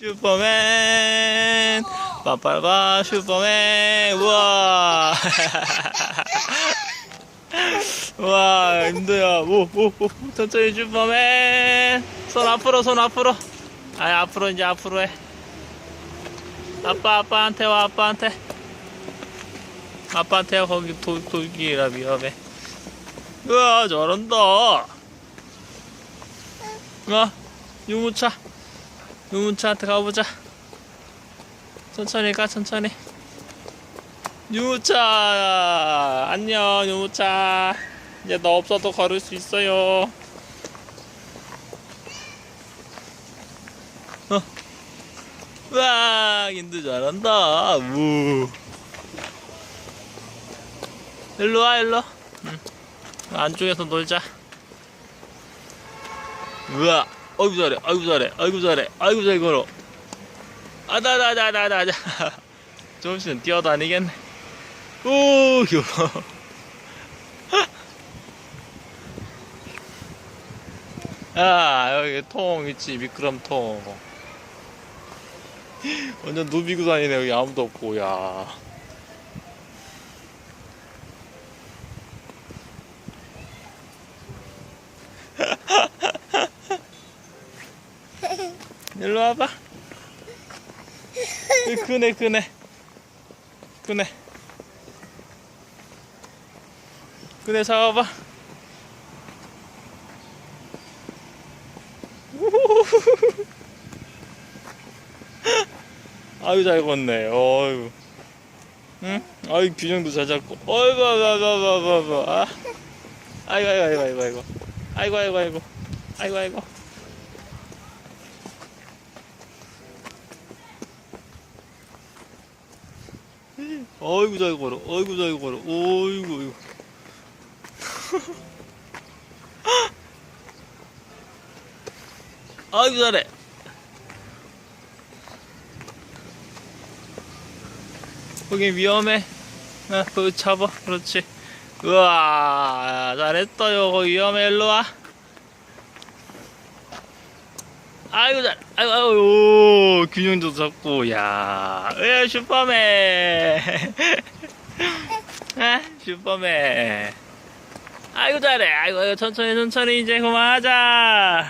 슈퍼맨. 빠빠빠 슈퍼맨. 우와. 우와 힘들어. 오오오 천천히 슈퍼맨. 손 앞으로 손 앞으로. 아 앞으로 이제 앞으로 해. 아빠 아빠한테 와 아빠한테. 아빠한테 와 거기 도, 돌기라 위험해. 우와 저런다. 우와 유모차 유모차한테 가보자. 천천히 가 천천히. 유모차 안녕 유모차. 이제 너 없어도 걸을 수 있어요. 어. 우와 인도 잘한다. 우. 일로 와 일로. 응. 안쪽에서 놀자. 우와 아이고 잘해. 아이고 잘해. 아이고 잘해. 아이고 잘 걸어 아다다다다다다 좀 있으면 뛰어다니겠네. 오 귀여워. 아 여기 통 있지. 미끄럼통. 완전 누비고 다니네. 여기 아무도 없고. 야 일로 와봐. 그네, 그네. 그네. 그네 잡아봐. 아유, 잘 걷네. 어유 응? 아유, 균형도 잘 잡고. 어이구, 아이고, 아이고, 아이고, 아이고. 아. 아이고, 아이고, 아이고, 아이고. 아이고, 아이고, 아이고. 아이고, 아이고. 어이구 잘 걸어. 어이구 잘 걸어. 어이구 어이구. 아이고 잘해. 거기 위험해. 아, 거기 잡아. 그렇지. 우와 잘했어요 위험해. 일로와 아이고 잘 아이고 아이고 오, 균형도 잡고 야 에, 슈퍼맨. 아, 슈퍼맨. 아이고 잘해. 아이고 아이고 천천히 천천히 이제 그만하자